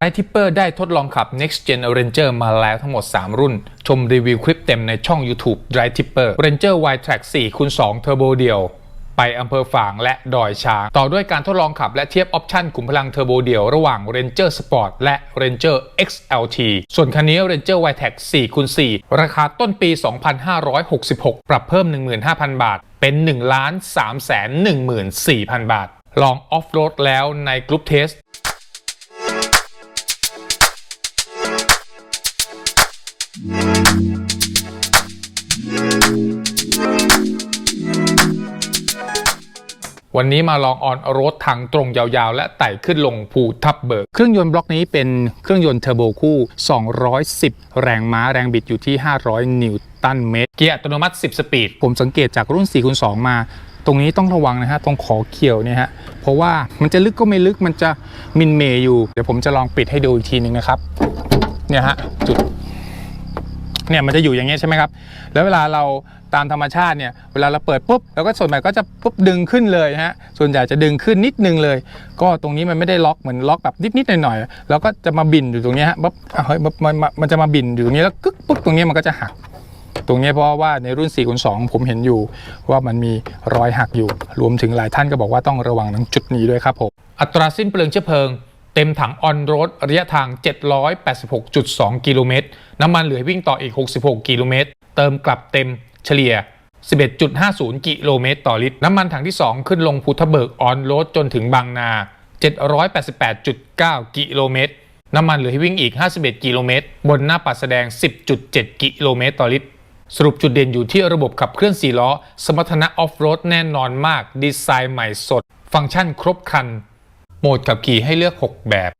ไอทิปเปอร์ได้ทดลองขับ Next Gen Ranger มาแล้วทั้งหมด 3 รุ่น ชมรีวิวคลิปเต็มในช่อง YouTube Drive Tipper Ranger Y Track 4คูณ2 Turbo เดียว ไปอำเภอฝางและดอยช้าง ต่อด้วยการทดลองขับและเทียบออปชั่นขุมพลังเทอร์โบเดี่ยวระหว่าง Ranger Sport และ Ranger XLT ส่วนคันนี้ Ranger Y Track 4คูณ4ราคาต้นปี 2566 ปรับเพิ่ม 15,000 บาท เป็น 1 3 1 4 0 0 0 บาท ลองออฟโรดแล้วในกรุ๊ปเทส วันนี้มาลองออนรถทางตรงยาวๆ และไต่ขึ้นลงภูทับเบิก เครื่องยนต์บล็อกนี้เป็นเครื่องยนต์เทอร์โบคู่ 210 แรงม้าแรงบิดอยู่ที่ 500 นิวตันเมตร เกียร์อัตโนมัติ 10 สปีด ผมสังเกตจากรุ่น4คูณ2มา ตรงนี้ต้องระวังนะฮะ ตรงขอเขียวเนี่ยฮะ เพราะว่ามันจะลึกก็ไม่ลึกมันจะมินเมย์อยู่ เดี๋ยวผมจะลองปิดให้ดูอีกทีหนึ่งนะครับ เนี่ยฮะจุด เนี่ยมันจะอยู่อย่างเงี้ยใช่ไหมครับ แล้วเวลาเราตามธรรมชาติเนี่ยเวลาเราเปิดปุ๊บแล้วก็ส่วนใหญ่ก็จะปุ๊บดึงขึ้นเลยฮะส่วนใหญ่จะดึงขึ้นนิดนึงเลย ก็ตรงนี้มันไม่ได้ล็อกเหมือนล็อกแบบนิดๆหน่อยๆแล้วก็จะมาบินอยู่ตรงนี้ฮะปุ๊บอะเฮ้ยมันมันจะมาบินอยู่ตรงนี้แล้วกึ๊กปุ๊บตรงนี้มันก็จะหัก ตรงนี้เพราะว่าในรุ่น4คูณ2ผมเห็นอยู่ว่ามันมีรอยหักอยู่ รวมถึงหลายท่านก็บอกว่าต้องระวังตรงจุดนี้ด้วยครับผมอัตราสิ้นเปลืองเชื้อเพลิง เต็มถังออนโรดระยะทาง 786.2 กิโลเมตร น้ำมันเหลือให้วิ่งต่ออีก 66 กิโลเมตร เติมกลับเต็มเฉลี่ย 11.50 กิโลเมตรต่อลิตร น้ำมันถังที่ 2 ขึ้นลงภูทะเบิกออนโรดจนถึงบางนา 788.9 กิโลเมตร น้ำมันเหลือให้วิ่งอีก 51 กิโลเมตร บนหน้าปัดแสดง 10.7 กิโลเมตรต่อลิตร สรุปจุดเด่นอยู่ที่ระบบขับเคลื่อน4ล้อ สมรรถนะออฟโรดแน่นอนมาก ดีไซน์ใหม่สด ฟังก์ชันครบครัน โหมดขับขี่ให้เลือก 6 แบบ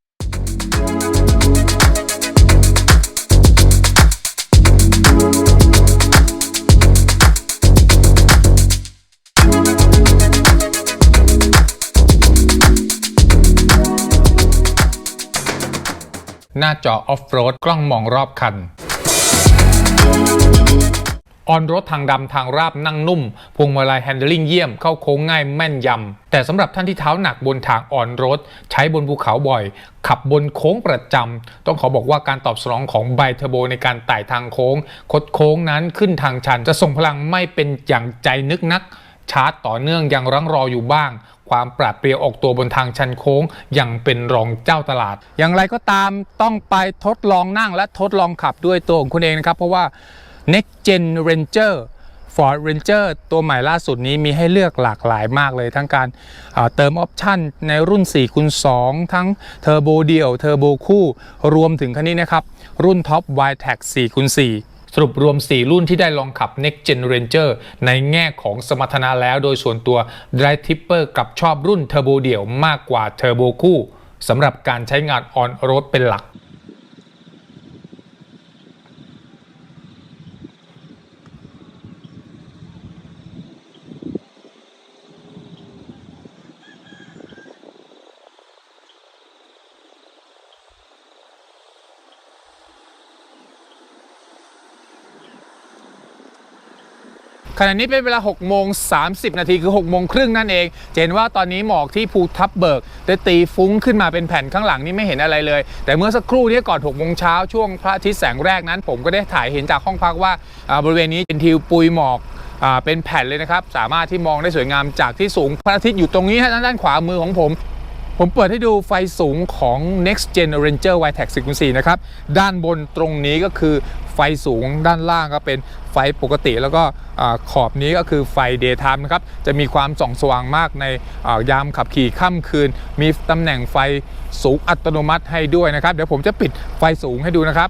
หน้าจอออฟโรดกล้องมองรอบคัน ออนรถทางดำทางราบนั่งนุ่ม พวงมาลัยแฮนด์ลิงเยี่ยมเข้าโค้งง่ายแม่นยำ แต่สำหรับท่านที่เท้าหนักบนทางออนรถ ใช้บนภูเขาบ่อย ขับบนโค้งประจำ ต้องขอบอกว่าการตอบสนองของไบเทอร์โบในการไต่ทางโค้ง คดโค้งนั้นขึ้นทางชัน จะส่งพลังไม่เป็นอย่างใจนึกนัก ชาร์จต่อเนื่องยังรังรออยู่บ้างความปราดเปรียวออกตัวบนทางชันโค้งยังเป็นรองเจ้าตลาด อย่างไรก็ตามต้องไปทดลองนั่งและทดลองขับด้วยตัวของคุณเองนะครับ เพราะว่า Next Gen Ranger Ford Ranger ตัวใหม่ล่าสุดนี้มีให้เลือกหลากหลายมากเลย ทั้งการเติมออปชันในรุ่น4คูณ2ทั้งเทอร์โบเดี่ยวเทอร์โบคู่ รวมถึงคันนี้นะครับ รุ่นท็อป y t a x 4คูณ4สรุปรวม 4 รุ่นที่ได้ลองขับ Next Gen Ranger ในแง่ของสมรรถนะแล้วโดยส่วนตัว Drive Tipper กลับชอบรุ่นเทอร์โบเดี่ยวมากกว่าเทอร์โบคู่สำหรับการใช้งานออนโรดเป็นหลัก ขณะนี้เป็นเวลา6โมง30 นาทีคือ6โมงครึ่งนั่นเองเห็นว่าตอนนี้หมอกที่ภูทับเบิกได้ตีฟุ้งขึ้นมาเป็นแผ่นข้างหลังนี่ไม่เห็นอะไรเลย แต่เมื่อสักครู่นี้ก่อน6โมงเช้าช่วงพระอาทิตย์แสงแรกนั้น ผมก็ได้ถ่ายเห็นจากห้องพักว่าบริเวณนี้เป็นทิวปุยหมอกเป็นแผ่นเลยนะครับ สามารถที่มองได้สวยงามจากที่สูงพระอาทิตย์อยู่ตรงนี้ฮะด้านขวามือของผม ผมเปิดให้ดูไฟสูงของ Next Gen Ranger y t e c 4นะครับ ด้านบนตรงนี้ก็คือ ไฟสูงด้านล่างก็เป็นไฟปกติ แล้วก็ขอบนี้ก็คือไฟ daytime นะครับจะมีความส่องสว่างมากในยามขับขี่ค่ำคืน มีตำแหน่งไฟสูงอัตโนมัติให้ด้วยนะครับ เดี๋ยวผมจะปิดไฟสูงให้ดูนะครับ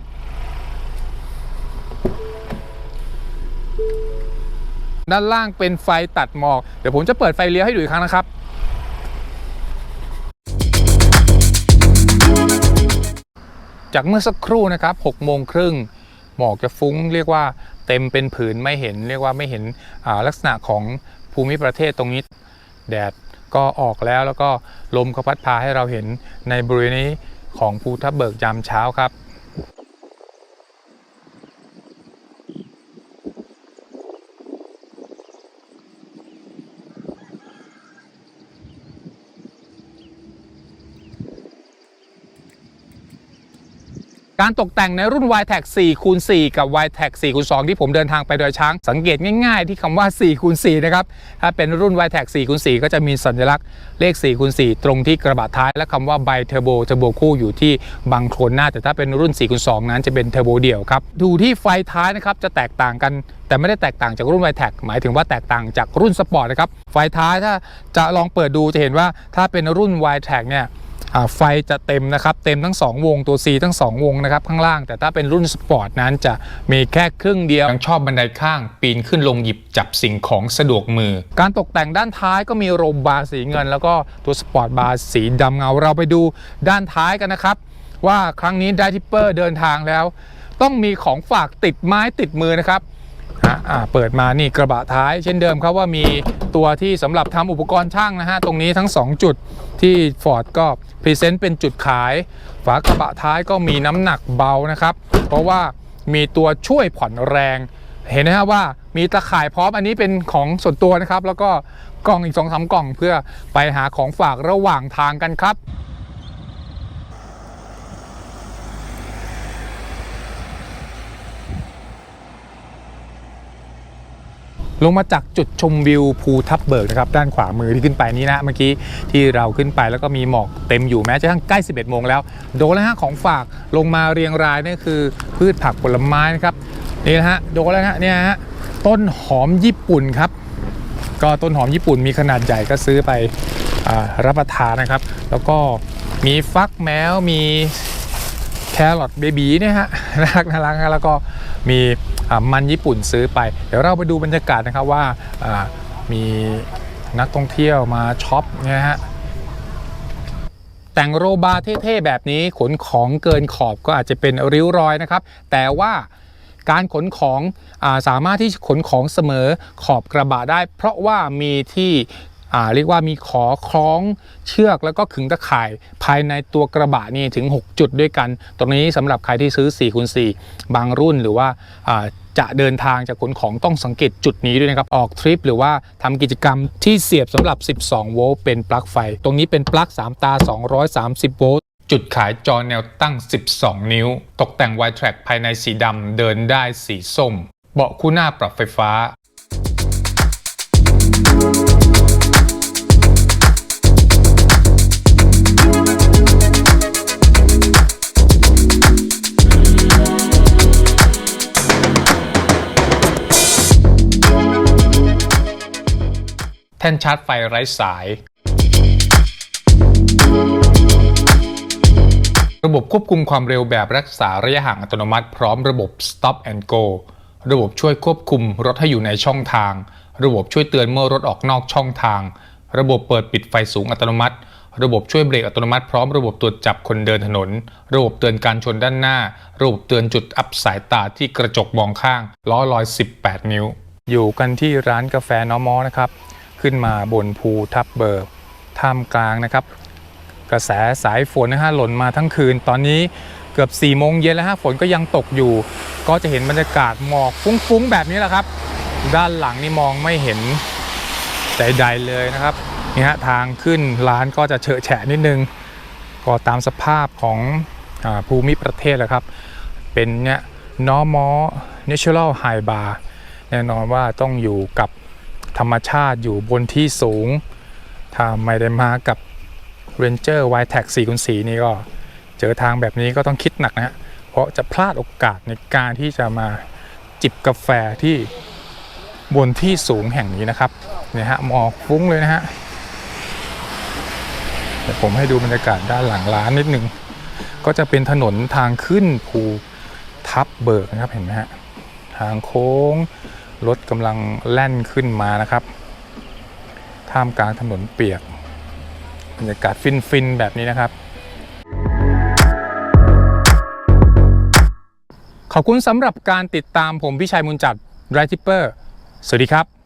ด้านล่างเป็นไฟตัดหมอก เดี๋ยวผมจะเปิดไฟเลี้ยวให้ดูอีกครั้งนะครับ จากเมื่อสักครู่นะครับ6โมงครึ่ง หมอกจะฟุ้ง เรียกว่าเต็มเป็นผืนไม่เห็น เรียกว่าไม่เห็นลักษณะของภูมิประเทศตรงนี้ แดดก็ออกแล้วแล้วก็ลมก็พัดพาให้เราเห็นในบริเวณนี้ของภูทับเบิกยามเช้าครับ การตกแต่งในรุ่น y t e c 4คูณ4กับ y t e c 4คูณ2ที่ผมเดินทางไปโดยช้าง สังเกตง่ายๆ ที่คำว่า4คูณ4นะครับ ถ้าเป็นรุ่น y t e c 4คูณ4ก็จะมีสัญลักษณ์เลข4คูณ4ตรงที่กระบะท้ายและคำว่า bi turbo turbo คู่อยู่ที่บังโคลนหน้า แต่ถ้าเป็นรุ่น4คูณ2นั้นจะเป็นเทอร์โบเดี่ยวครับ ดูที่ไฟท้ายนะครับจะแตกต่างกัน แต่ไม่ได้แตกต่างจากรุ่น y t e c หมายถึงว่าแตกต่างจากรุ่นสปอร์ตนะครับ ไฟท้ายถ้าจะลองเปิดดูจะเห็นว่าถ้าเป็นรุ่น y t e c เนี่ย ไฟจะเต็มนะครับ เต็มทั้ง 2 วงตัว C ทั้ง 2 วงนะครับ ข้างล่าง แต่ถ้าเป็นรุ่นสปอร์ตนั้นจะมีแค่ครึ่งเดียว ยังชอบบันไดข้าง ปีนขึ้นลงหยิบจับสิ่งของสะดวกมือ การตกแต่งด้านท้ายก็มีโรมบาร์สีเงิน แล้วก็ตัวสปอร์ตบาร์สีดำเงาเราไปดูด้านท้ายกันนะครับ ว่าครั้งนี้ไดทิปเปอร์เดินทางแล้ว ต้องมีของฝากติดไม้ติดมือนะครับะเปิดมานี่กระบะท้าย เช่นเดิมครับว่ามีตัวที่สำหรับทำอุปกรณ์ช่างนะฮะตรงนี้ทั้ง 2 จุดที่ Ford ก็พรีเซนต์เป็นจุดขาย ฝากระบะท้ายก็มีน้ำหนักเบานะครับ เพราะว่ามีตัวช่วยผ่อนแรง เห็นไหมครับว่ามีตะข่ายพร้อมอันนี้เป็นของส่วนตัวนะครับ แล้วก็กล่องอีก2อสากล่องเพื่อไปหาของฝากระหว่างทางกันครับ ลงมาจากจุดชมวิวภูทับเบิกนะครับด้านขวามือที่ขึ้นไปนี้นะเมื่อกี้ที่เราขึ้นไปแล้วก็มีหมอกเต็มอยู่แม้จะทั้งใกล้ 11 โมงแล้ว โดนแล้วฮะของฝากลงมาเรียงรายนี่คือพืชผักผลไม้นะครับนี่นะฮะโดนแล้วฮะเนี่ยฮะต้นหอมญี่ปุ่นครับ ก็ต้นหอมญี่ปุ่นมีขนาดใหญ่ก็ซื้อไปอรับประทานนะครับ แล้วก็มีฟักแมวมีแครอทเบบีเนี่ยฮะน่ารักน่ารักนะแล้วก็มี มันญี่ปุ่นซื้อไป เดี๋ยวเราไปดูบรรยากาศนะครับว่ามีนักท่องเที่ยวมาช็อปนี่ฮะแต่งโรบาร์เท่ๆแบบนี้ขนของเกินขอบก็อาจจะเป็นริ้วรอยนะครับ แต่ว่าการขนของอาสามารถที่ขนของเสมอขอบกระบะได้ เพราะว่ามีที่ เรียกว่ามีขอคล้องเชือกแล้วก็ขึงตะข่ายภายในตัวกระบะนี่ถึง 6 จุดด้วยกัน ตรงนี้สำหรับใครที่ซื้อ4คูณ4บางรุ่นหรือว่าอ่าจะเดินทางจากขนของต้องสังเกตจุดนี้ด้วยนะครับ ออกทริปหรือว่าทำกิจกรรมที่เสียบสำหรับ 12 โวลต์เป็นปลั๊กไฟ ตรงนี้เป็นปลั๊ก3 ตา 230 โวลต์จุดขายจอแนวตั้ง 12 นิ้ว ตกแต่ง y track ภายในสีดำเดินได้สีส้ม เบาะคู่หน้าปรับไฟฟ้า ท่นชาร์จไฟไร้สาย ระบบควบคุมความเร็วแบบรักษาระยะห่างอัตโนมัติพร้อมระบบ stop and go ระบบช่วยควบคุมรถให้อยู่ในช่องทาง ระบบช่วยเตือนเมื่อรถออกนอกช่องทาง ระบบเปิดปิดไฟสูงอัตโนมัติ ระบบช่วยเบรกอัตโนมัติพร้อมระบบตรวจจับคนเดินถนน ระบบเตือนการชนด้านหน้า ระบบเตือนจุดอับสายตาที่กระจกมองข้าง ล้อลอย 18 นิ้ว อยู่กันที่ร้านกาแฟน้อมอนะครับ ขึ้นมาบนภูทับเบิกท่ามกลางนะครับ กระแสสายฝนนะฮะหล่นมาทั้งคืน ตอนนี้เกือบ4ี่โมงเย็นแล้วฮะฝนก็ยังตกอยู่ ก็จะเห็นบรรยากาศหมอกฟุ้งๆแบบนี้แหละครับ ด้านหลังนี่มองไม่เห็นใดๆเลยนะครับนี่ฮะทางขึ้นร้านก็จะเฉอะแฉะนิดนึง ก็ตามสภาพของอภูมิประเทศแหละครับ เป็นเนี่ยนอมอ natural high bar แน่นอนว่าต้องอยู่กับ ธรรมชาติอยู่บนที่สูง ถ้าไม่ได้มากับ Ranger y t a g 4คูณ4นี่ก็เจอทางแบบนี้ก็ต้องคิดหนักนะฮะเพราะจะพลาดโอกาสในการที่จะมาจิบกาแฟที่บนที่สูงแห่งนี้นะครับเนี่ยฮะหมอกฟุ้งเลยนะฮะเดี๋ยวผมให้ดูบรรยากาศด้านหลังร้านนิดนึง ก็จะเป็นถนนทางขึ้นภูทับเบิกนะครับเห็นไหมฮะทางโค้ง รถกำลังแล่นขึ้นมานะครับ ท่ามกลางถนนเปียกบรรยากาศฟินๆแบบนี้นะครับ ขอบคุณสำหรับการติดตามผมพิชัยมุนจัดไรทิปเปอร์ สวัสดีครับ